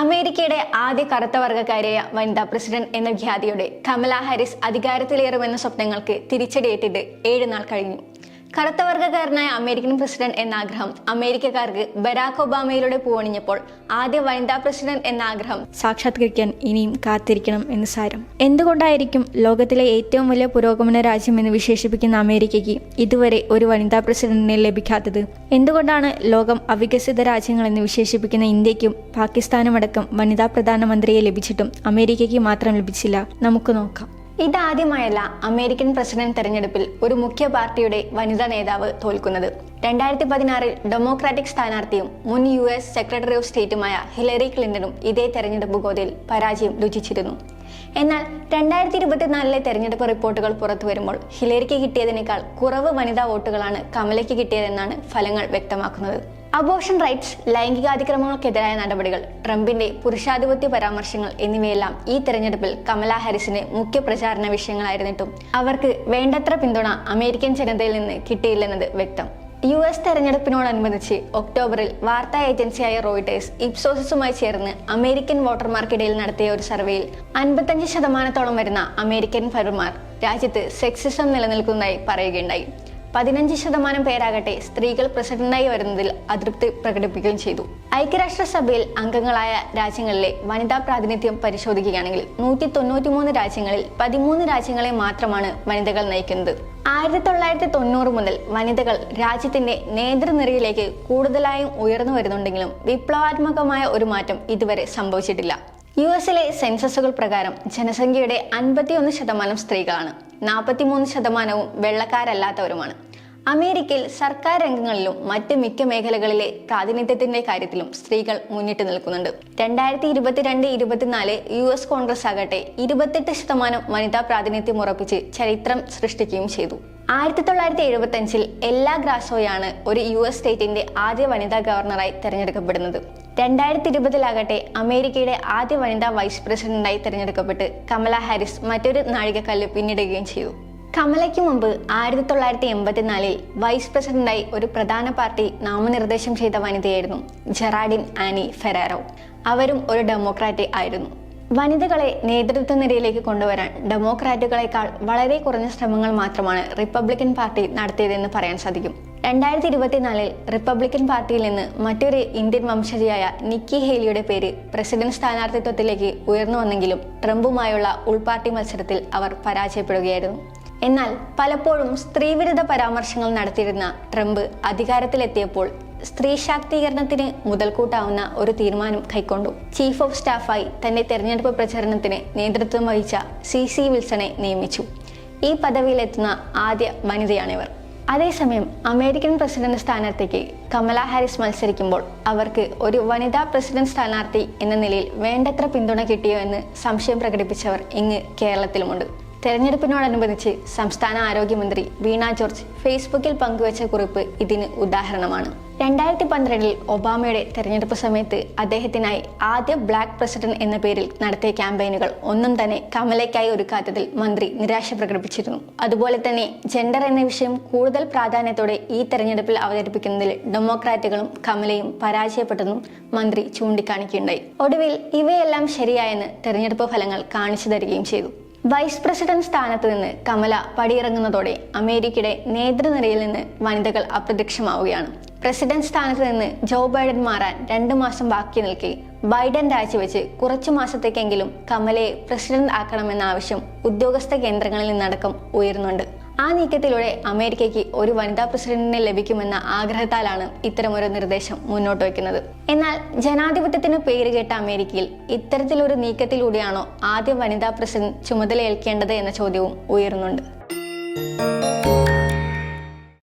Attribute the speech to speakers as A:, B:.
A: അമേരിക്കയുടെ ആദ്യ കറുത്ത വർഗക്കാരിയായ വനിതാ പ്രസിഡന്റ് എന്ന ഖ്യാതിയോടെ കമലാ ഹാരിസ് അധികാരത്തിലേറുമെന്ന സ്വപ്നങ്ങൾക്ക് തിരിച്ചടിയേറ്റിട്ട് ഏഴ് നാൾ കഴിഞ്ഞു. കറുത്ത വർഗക്കാരനായ അമേരിക്കൻ പ്രസിഡന്റ് എന്ന ആഗ്രഹം അമേരിക്കക്കാർക്ക് ബരാക് ഒബാമയിലൂടെ പൂവണിഞ്ഞപ്പോൾ ആദ്യ വനിതാ പ്രസിഡന്റ് എന്ന ആഗ്രഹം സാക്ഷാത്കരിക്കാൻ ഇനിയും കാത്തിരിക്കണം എന്ന് സാരം. എന്തുകൊണ്ടായിരിക്കും ലോകത്തിലെ ഏറ്റവും വലിയ പുരോഗമന രാജ്യം എന്ന് വിശേഷിപ്പിക്കുന്ന അമേരിക്കയ്ക്ക് ഇതുവരെ ഒരു വനിതാ പ്രസിഡന്റിനെ ലഭിക്കാത്തത്? എന്തുകൊണ്ടാണ് ലോകം അവികസിത രാജ്യങ്ങളെന്ന് വിശേഷിപ്പിക്കുന്ന ഇന്ത്യക്കും പാകിസ്ഥാനുമടക്കം വനിതാ പ്രധാനമന്ത്രിയെ ലഭിച്ചിട്ടും അമേരിക്കയ്ക്ക് മാത്രം ലഭിച്ചില്ല? നമുക്ക് നോക്കാം. ഇതാദ്യമായല്ല അമേരിക്കൻ പ്രസിഡന്റ് തെരഞ്ഞെടുപ്പിൽ ഒരു മുഖ്യ പാർട്ടിയുടെ വനിതാ നേതാവ് തോൽക്കുന്നത്. രണ്ടായിരത്തി പതിനാറിൽ ഡെമോക്രാറ്റിക് സ്ഥാനാർത്ഥിയും മുൻ യു എസ് സെക്രട്ടറി ഓഫ് സ്റ്റേറ്റുമായ ഹിലറി ക്ലിന്റണും ഇതേ തെരഞ്ഞെടുപ്പ് ഗോതയിൽ പരാജയം രുചിച്ചിരുന്നു. എന്നാൽ രണ്ടായിരത്തി ഇരുപത്തിനാലിലെ തെരഞ്ഞെടുപ്പ് റിപ്പോർട്ടുകൾ പുറത്തു വരുമ്പോൾ ഹിലരിക്ക് കിട്ടിയതിനേക്കാൾ കുറവ് വനിതാ വോട്ടുകളാണ് കമലയ്ക്ക് കിട്ടിയതെന്നാണ് ഫലങ്ങൾ വ്യക്തമാക്കുന്നത്. അബോഷൻ റൈറ്റ്സ് ലൈംഗികാതിക്രമങ്ങൾക്കെതിരായ നടപടികൾ ട്രംപിന്റെ പുരുഷാധിപത്യ പരാമർശങ്ങൾ എന്നിവയെല്ലാം ഈ തെരഞ്ഞെടുപ്പിൽ കമല ഹാരിസിന് മുഖ്യ പ്രചാരണ വിഷയങ്ങളായിരുന്നിട്ടും അവർക്ക് വേണ്ടത്ര പിന്തുണ അമേരിക്കൻ ജനതയിൽ നിന്ന് കിട്ടിയില്ലെന്നത് വ്യക്തം. യു എസ് തെരഞ്ഞെടുപ്പിനോടനുബന്ധിച്ച് ഒക്ടോബറിൽ വാർത്താ ഏജൻസിയായ റോയിട്ടേഴ്സ് ഇപ്സോസിസുമായി ചേർന്ന് അമേരിക്കൻ വോട്ടർമാർക്കിടയിൽ നടത്തിയ ഒരു സർവേയിൽ അൻപത്തഞ്ച് ശതമാനത്തോളം വരുന്ന അമേരിക്കൻ പൗരന്മാർ രാജ്യത്ത് സെക്സിസം നിലനിൽക്കുന്നതായി പറയുകയുണ്ടായി. പതിനഞ്ച് ശതമാനം പേരാകട്ടെ സ്ത്രീകൾ പ്രസിഡന്റായി വരുന്നതിൽ അതൃപ്തി പ്രകടിപ്പിക്കുകയും ചെയ്തു. ഐക്യരാഷ്ട്രസഭയിൽ അംഗങ്ങളായ രാജ്യങ്ങളിലെ വനിതാ പ്രാതിനിധ്യം പരിശോധിക്കുകയാണെങ്കിൽ നൂറ്റി തൊണ്ണൂറ്റിമൂന്ന് രാജ്യങ്ങളിൽ പതിമൂന്ന് രാജ്യങ്ങളെ മാത്രമാണ് വനിതകൾ നയിക്കുന്നത്. ആയിരത്തി തൊള്ളായിരത്തി തൊണ്ണൂറ് മുതൽ വനിതകൾ രാജ്യത്തിന്റെ നേതൃനിരയിലേക്ക് കൂടുതലായും ഉയർന്നു വരുന്നുണ്ടെങ്കിലും വിപ്ലവാത്മകമായ ഒരു മാറ്റം ഇതുവരെ സംഭവിച്ചിട്ടില്ല. യു എസിലെ സെൻസസുകൾ പ്രകാരം ജനസംഖ്യയുടെ അൻപത്തിയൊന്ന് ശതമാനം സ്ത്രീകളാണ്. നാൽപ്പത്തിമൂന്ന് ശതമാനവും വെള്ളക്കാരല്ലാത്തവരുമാണ്. അമേരിക്കയിൽ സർക്കാർ രംഗങ്ങളിലും മറ്റ് മിക്ക മേഖലകളിലെ പ്രാതിനിധ്യത്തിന്റെ കാര്യത്തിലും സ്ത്രീകൾ മുന്നിട്ട് നിൽക്കുന്നുണ്ട്. രണ്ടായിരത്തി ഇരുപത്തിരണ്ട് ഇരുപത്തിനാല് യു എസ് കോൺഗ്രസ് ആകട്ടെ ഇരുപത്തെട്ട് ശതമാനം വനിതാ പ്രാതിനിധ്യം ഉറപ്പിച്ച് ചരിത്രം സൃഷ്ടിക്കുകയും ചെയ്തു. ആയിരത്തി തൊള്ളായിരത്തി എഴുപത്തി അഞ്ചിൽ എല്ലാ ഗ്രാസോയാണ് ഒരു യു എസ് സ്റ്റേറ്റിന്റെ ആദ്യ വനിതാ ഗവർണറായി തെരഞ്ഞെടുക്കപ്പെടുന്നത്. രണ്ടായിരത്തി ഇരുപതിലാകട്ടെ അമേരിക്കയുടെ ആദ്യ വനിതാ വൈസ് പ്രസിഡന്റായി തിരഞ്ഞെടുക്കപ്പെട്ട് കമല ഹാരിസ് മറ്റൊരു നാഴികക്കല്ല് പിന്നിടുകയും ചെയ്തു. കമലയ്ക്ക് മുമ്പ് ആയിരത്തി തൊള്ളായിരത്തി എൺപത്തിനാലിൽ വൈസ് പ്രസിഡന്റായി ഒരു പ്രധാന പാർട്ടി നാമനിർദ്ദേശം ചെയ്ത വനിതയായിരുന്നു ജെറാഡിൻ ആനി ഫെറാറോ. അവരും ഒരു ഡെമോക്രാറ്റ് ആയിരുന്നു. വനിതകളെ നേതൃത്വ നിരയിലേക്ക് കൊണ്ടുവരാൻ ഡെമോക്രാറ്റുകളെക്കാൾ വളരെ കുറഞ്ഞ ശ്രമങ്ങൾ മാത്രമാണ് റിപ്പബ്ലിക്കൻ പാർട്ടി നടത്തിയതെന്ന് പറയാൻ സാധിക്കും. രണ്ടായിരത്തി ഇരുപത്തിനാലിൽ റിപ്പബ്ലിക്കൻ പാർട്ടിയിൽ നിന്ന് മറ്റൊരു ഇന്ത്യൻ വംശജയായ നിക്കി ഹേലിയുടെ പേര് പ്രസിഡന്റ് സ്ഥാനാർത്ഥിത്വത്തിലേക്ക് ഉയർന്നു വന്നെങ്കിലും ട്രംപുമായുള്ള ഉൾപാർട്ടി മത്സരത്തിൽ അവർ പരാജയപ്പെടുകയായിരുന്നു. എന്നാൽ പലപ്പോഴും സ്ത്രീവിരുദ്ധ പരാമർശങ്ങൾ നടത്തിയിരുന്ന ട്രംപ് അധികാരത്തിലെത്തിയപ്പോൾ സ്ത്രീ ശാക്തീകരണത്തിന് മുതൽക്കൂട്ടാവുന്ന ഒരു തീരുമാനം കൈക്കൊണ്ടു. ചീഫ് ഓഫ് സ്റ്റാഫായി തന്റെ തെരഞ്ഞെടുപ്പ് പ്രചരണത്തിന് നേതൃത്വം വഹിച്ച സി സി വിൽസണെ നിയമിച്ചു. ഈ പദവിയിലെത്തുന്ന ആദ്യ വനിതയാണിവർ. അതേസമയം അമേരിക്കൻ പ്രസിഡന്റ് സ്ഥാനാർത്ഥിക്ക് കമല ഹാരിസ് മത്സരിക്കുമ്പോൾ അവർക്ക് ഒരു വനിതാ പ്രസിഡന്റ് സ്ഥാനാർത്ഥി എന്ന നിലയിൽ വേണ്ടത്ര പിന്തുണ കിട്ടിയോ എന്ന് സംശയം പ്രകടിപ്പിച്ചവർ ഇങ്ങ് കേരളത്തിലുമുണ്ട്. തെരഞ്ഞെടുപ്പിനോടനുബന്ധിച്ച് സംസ്ഥാന ആരോഗ്യമന്ത്രി വീണ ജോർജ് ഫേസ്ബുക്കിൽ പങ്കുവച്ച കുറിപ്പ് ഇതിന് ഉദാഹരണമാണ്. രണ്ടായിരത്തി പന്ത്രണ്ടിൽ ഒബാമയുടെ തെരഞ്ഞെടുപ്പ് സമയത്ത് അദ്ദേഹത്തിനായി ആദ്യ ബ്ലാക്ക് പ്രസിഡന്റ് എന്ന പേരിൽ നടത്തിയ ക്യാമ്പയിനുകൾ ഒന്നും തന്നെ കമലയ്ക്കായി ഒരുക്കാത്തതിൽ മന്ത്രി നിരാശ പ്രകടിപ്പിച്ചിരുന്നു. അതുപോലെ തന്നെ ജെൻഡർ എന്ന വിഷയം കൂടുതൽ പ്രാധാന്യത്തോടെ ഈ തെരഞ്ഞെടുപ്പിൽ അവതരിപ്പിക്കുന്നതിൽ ഡെമോക്രാറ്റുകളും കമലയും പരാജയപ്പെട്ടെന്നും മന്ത്രി ചൂണ്ടിക്കാണിക്കുകയുണ്ടായി. ഒടുവിൽ ഇവയെല്ലാം ശരിയായെന്ന് തെരഞ്ഞെടുപ്പ് ഫലങ്ങൾ കാണിച്ചു തരികയും ചെയ്തു. വൈസ് പ്രസിഡന്റ് സ്ഥാനത്ത് നിന്ന് കമല പടിയിറങ്ങുന്നതോടെ അമേരിക്കയുടെ നേതൃനിരയിൽ നിന്ന് വനിതകൾ അപ്രത്യക്ഷമാവുകയാണ്. പ്രസിഡന്റ് സ്ഥാനത്ത് നിന്ന് ജോ ബൈഡൻ മാറാൻ രണ്ടു മാസം ബാക്കി നിൽക്കെ ബൈഡൻ രാജിവെച്ച് കുറച്ചു മാസത്തേക്കെങ്കിലും കമലയെ പ്രസിഡന്റ് ആക്കണമെന്ന ആവശ്യം ഉദ്യോഗസ്ഥ കേന്ദ്രങ്ങളിൽ നിന്നടക്കം ഉയരുന്നുണ്ട്. ആ നീക്കത്തിലൂടെ അമേരിക്കയ്ക്ക് ഒരു വനിതാ പ്രസിഡന്റിനെ ലഭിക്കുമെന്ന ആഗ്രഹത്താലാണ് ഇത്തരമൊരു നിർദ്ദേശം മുന്നോട്ട് വയ്ക്കുന്നത്. എന്നാൽ ജനാധിപത്യത്തിന് പേരുകേട്ട അമേരിക്കയിൽ ഇത്തരത്തിലൊരു നീക്കത്തിലൂടെയാണോ ആദ്യം വനിതാ പ്രസിഡന്റ് ചുമതലയേൽക്കേണ്ടത് എന്ന ചോദ്യവും ഉയരുന്നുണ്ട്.